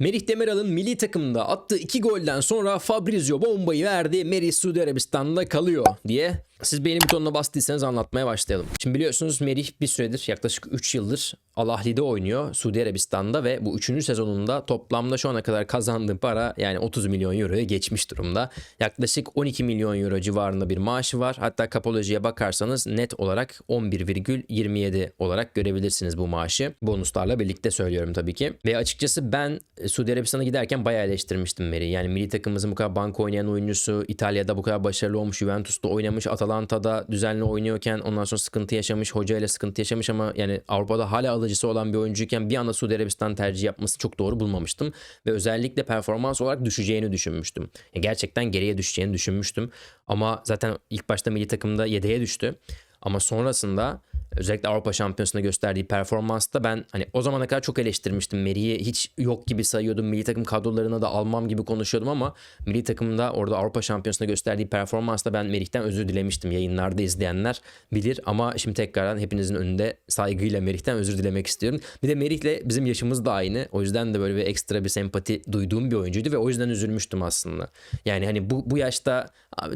Merih Demiral'ın milli takımda attığı iki golden sonra Fabrizio bombayı verdi. Merih Suudi Arabistan'da kalıyor diye siz beğeni butonuna bastıysanız anlatmaya başlayalım. Şimdi biliyorsunuz Merih bir süredir yaklaşık 3 yıldır Al Ahli'de oynuyor Suudi Arabistan'da ve bu 3. sezonunda toplamda şu ana kadar kazandığı para yani 30 milyon euroya geçmiş durumda. Yaklaşık 12 milyon euro civarında bir maaşı var. Hatta kapolojiye bakarsanız net olarak 11,27 olarak görebilirsiniz bu maaşı. Bonuslarla birlikte söylüyorum tabii ki. Ve açıkçası ben Suudi Arabistan'a giderken bayağı eleştirmiştim Meri'yi. Yani milli takımımızın bu kadar banka oynayan oyuncusu, İtalya'da bu kadar başarılı olmuş, Juventus'ta oynamış, Atalanta'da düzenli oynuyorken ondan sonra sıkıntı yaşamış, hoca ile sıkıntı yaşamış ama yani Avrupa'da hala alıcısı olan bir oyuncuyken bir anda Suudi Arabistan tercih yapması çok doğru bulmamıştım. Ve özellikle performans olarak düşeceğini düşünmüştüm. Yani gerçekten geriye düşeceğini düşünmüştüm. Ama zaten ilk başta milli takımda yedeğe düştü. Ama sonrasında özellikle Avrupa Şampiyonası'nda gösterdiği performansta ben hani o zamana kadar çok eleştirmiştim. Meri'yi hiç yok gibi sayıyordum. Milli takım kadrolarına da almam gibi konuşuyordum ama milli takımda orada Avrupa Şampiyonası'nda gösterdiği performansta ben Merih'ten özür dilemiştim. Yayınlarda izleyenler bilir ama şimdi tekrardan hepinizin önünde saygıyla Merih'ten özür dilemek istiyorum. Bir de Merih'le bizim yaşımız da aynı. O yüzden de böyle bir ekstra bir sempati duyduğum bir oyuncuydu ve o yüzden üzülmüştüm aslında. Yani hani bu, bu yaşta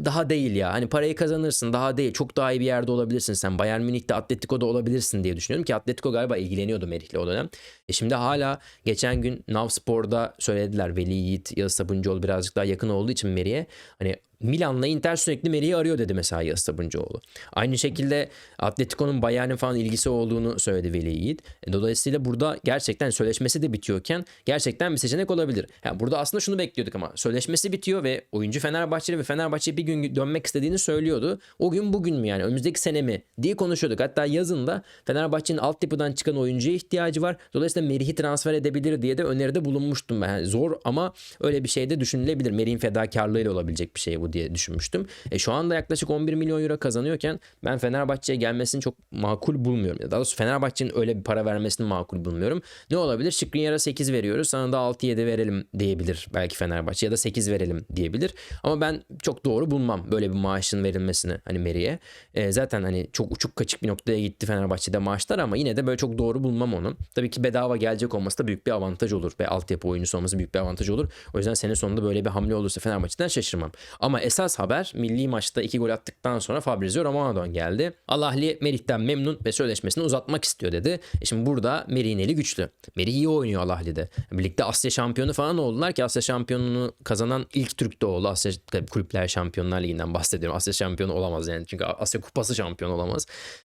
daha değil ya. Hani parayı kazanırsın daha değil. Çok daha iyi bir yerde olabilirsin sen. Bayern Münih'te Atletico'da olabilirsin diye düşünüyorum ki Atletico galiba ilgileniyordu Merih'le o dönem. E şimdi hala geçen gün Nav Spor'da söylediler Veli Yiğit, Yağız Sabuncuoğlu birazcık daha yakın olduğu için Merih'e hani Milan'la Inter sürekli Meri'yi arıyor dedi mesela Yağız Sabuncuoğlu. Aynı şekilde Atletico'nun Bayern'in falan ilgisi olduğunu söyledi Veli Yiğit. E, Dolayısıyla burada gerçekten sözleşmesi de bitiyorken gerçekten bir seçenek olabilir. Yani burada aslında şunu bekliyorduk ama sözleşmesi bitiyor ve oyuncu Fenerbahçeli ve Fenerbahçe bir gün dönmek istediğini söylüyordu. O gün bugün mü yani önümüzdeki sene mi diye konuşuyorduk. Hatta yazında Fenerbahçe'nin altyapıdan çıkan oyuncuya ihtiyacı var. Dolayısıyla Merih'i transfer edebilir diye de öneride bulunmuştum ben. Yani zor ama öyle bir şey de düşünülebilir. Merih'in fedakarlığıyla olabilecek bir şey bu diye düşünmüştüm. E şu anda yaklaşık 11 milyon euro kazanıyorken ben Fenerbahçe'ye gelmesini çok makul bulmuyorum. Daha doğrusu Fenerbahçe'nin öyle bir para vermesini makul bulmuyorum. Ne olabilir? Skriniar'a 8 veriyoruz. Sana da 6-7 verelim diyebilir belki Fenerbahçe ya da 8 verelim diyebilir. Ama ben çok doğru bulmam böyle bir maaşın verilmesini hani Meri'ye. E, zaten hani çok uçuk kaçık bir noktaya gitti Fenerbahçe'de maaşlar ama yine de böyle çok doğru bulmam onu. Tabii ki bedava gelecek olması da büyük bir avantaj olur ve altyapı oyuncusu olması büyük bir avantaj olur. O yüzden sene sonunda böyle bir hamle olursa Fenerbahçe'den şaşırmam. Ama esas haber milli maçta 2 gol attıktan sonra Fabrizio Romano'dan geldi. Al Ahly Merih'ten memnun ve sözleşmesini uzatmak istiyor dedi. E şimdi burada Merih'in eli güçlü. Merih iyi oynuyor Al Ahly'de. Birlikte Asya şampiyonu falan oldular ki Asya şampiyonunu kazanan ilk Türk de oldu. Asya Kulüpler Şampiyonlar Ligi'nden bahsediyorum. Asya şampiyonu olamaz yani. Çünkü Asya Kupası şampiyon olamaz.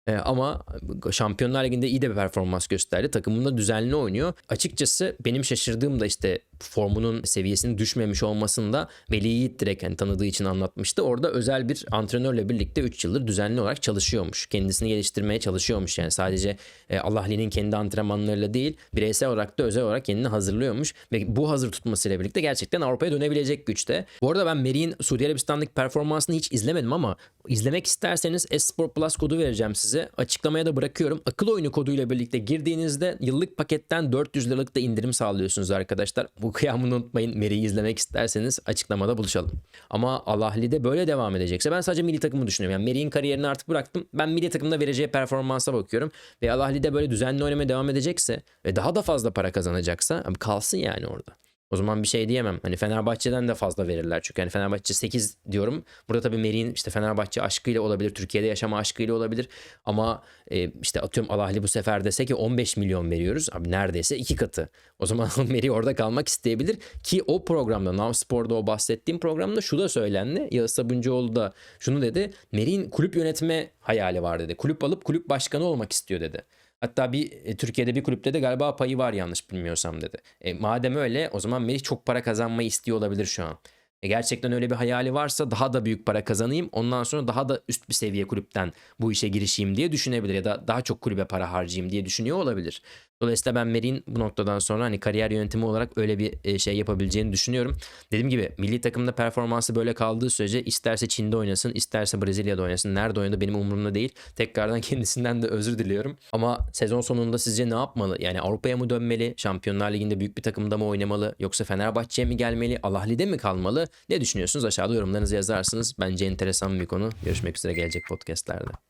Ee, ama Şampiyonlar Ligi'nde iyi de bir performans gösterdi. Takımında düzenli oynuyor. Açıkçası benim şaşırdığım da işte formunun seviyesinin düşmemiş olmasında Veli Yiğit direkt hani tanıdığı için anlatmıştı. Orada özel bir antrenörle birlikte 3 yıldır düzenli olarak çalışıyormuş. Kendisini geliştirmeye çalışıyormuş. Yani sadece e, Allahli'nin kendi antrenmanlarıyla değil bireysel olarak da özel olarak kendini hazırlıyormuş. Ve bu hazır tutmasıyla birlikte gerçekten Avrupa'ya dönebilecek güçte. Bu arada ben Merih'in Suudi Arabistan'daki performansını hiç izlemedim ama izlemek isterseniz Esport Plus kodu vereceğim size. Açıklamaya da bırakıyorum. Akıl oyunu koduyla birlikte girdiğinizde yıllık paketten 400 liralık da indirim sağlıyorsunuz arkadaşlar. Bu kıyamını unutmayın. Meri'yi izlemek isterseniz açıklamada buluşalım. Ama Al Ahly'de böyle devam edecekse ben sadece milli takımı düşünüyorum. Yani Meri'nin kariyerini artık bıraktım. Ben milli takımda vereceği performansa bakıyorum. Ve Al Ahly'de böyle düzenli oynamaya devam edecekse ve daha da fazla para kazanacaksa kalsın yani orada. O zaman bir şey diyemem. Hani Fenerbahçe'den de fazla verirler. Çünkü hani Fenerbahçe 8 diyorum. Burada tabii Merih'in işte Fenerbahçe aşkıyla olabilir. Türkiye'de yaşama aşkıyla olabilir. Ama e, işte atıyorum Alahli bu sefer dese ki 15 milyon veriyoruz. Abi neredeyse iki katı. O zaman Merih orada kalmak isteyebilir. Ki o programda Now Spor'da o bahsettiğim programda şu da söylendi. Yağız Sabuncuoğlu da şunu dedi. Merih'in kulüp yönetme hayali var dedi. Kulüp alıp kulüp başkanı olmak istiyor dedi. Hatta bir e, Türkiye'de bir kulüpte de galiba payı var yanlış bilmiyorsam dedi. E, madem öyle o zaman Melih çok para kazanmayı istiyor olabilir şu an. E, gerçekten öyle bir hayali varsa daha da büyük para kazanayım. Ondan sonra daha da üst bir seviye kulüpten bu işe girişeyim diye düşünebilir ya da daha çok kulübe para harcayayım diye düşünüyor olabilir. Dolayısıyla ben Merih'in bu noktadan sonra hani kariyer yönetimi olarak öyle bir e, şey yapabileceğini düşünüyorum. Dediğim gibi milli takımda performansı böyle kaldığı sürece isterse Çin'de oynasın, isterse Brezilya'da oynasın. Nerede oynadı benim umurumda değil. Tekrardan kendisinden de özür diliyorum. Ama sezon sonunda sizce ne yapmalı? Yani Avrupa'ya mı dönmeli? Şampiyonlar Ligi'nde büyük bir takımda mı oynamalı? Yoksa Fenerbahçe'ye mi gelmeli? Al Ahly'de mi kalmalı? Ne düşünüyorsunuz? Aşağıda yorumlarınızı yazarsınız. Bence enteresan bir konu. Görüşmek üzere gelecek podcastlerde.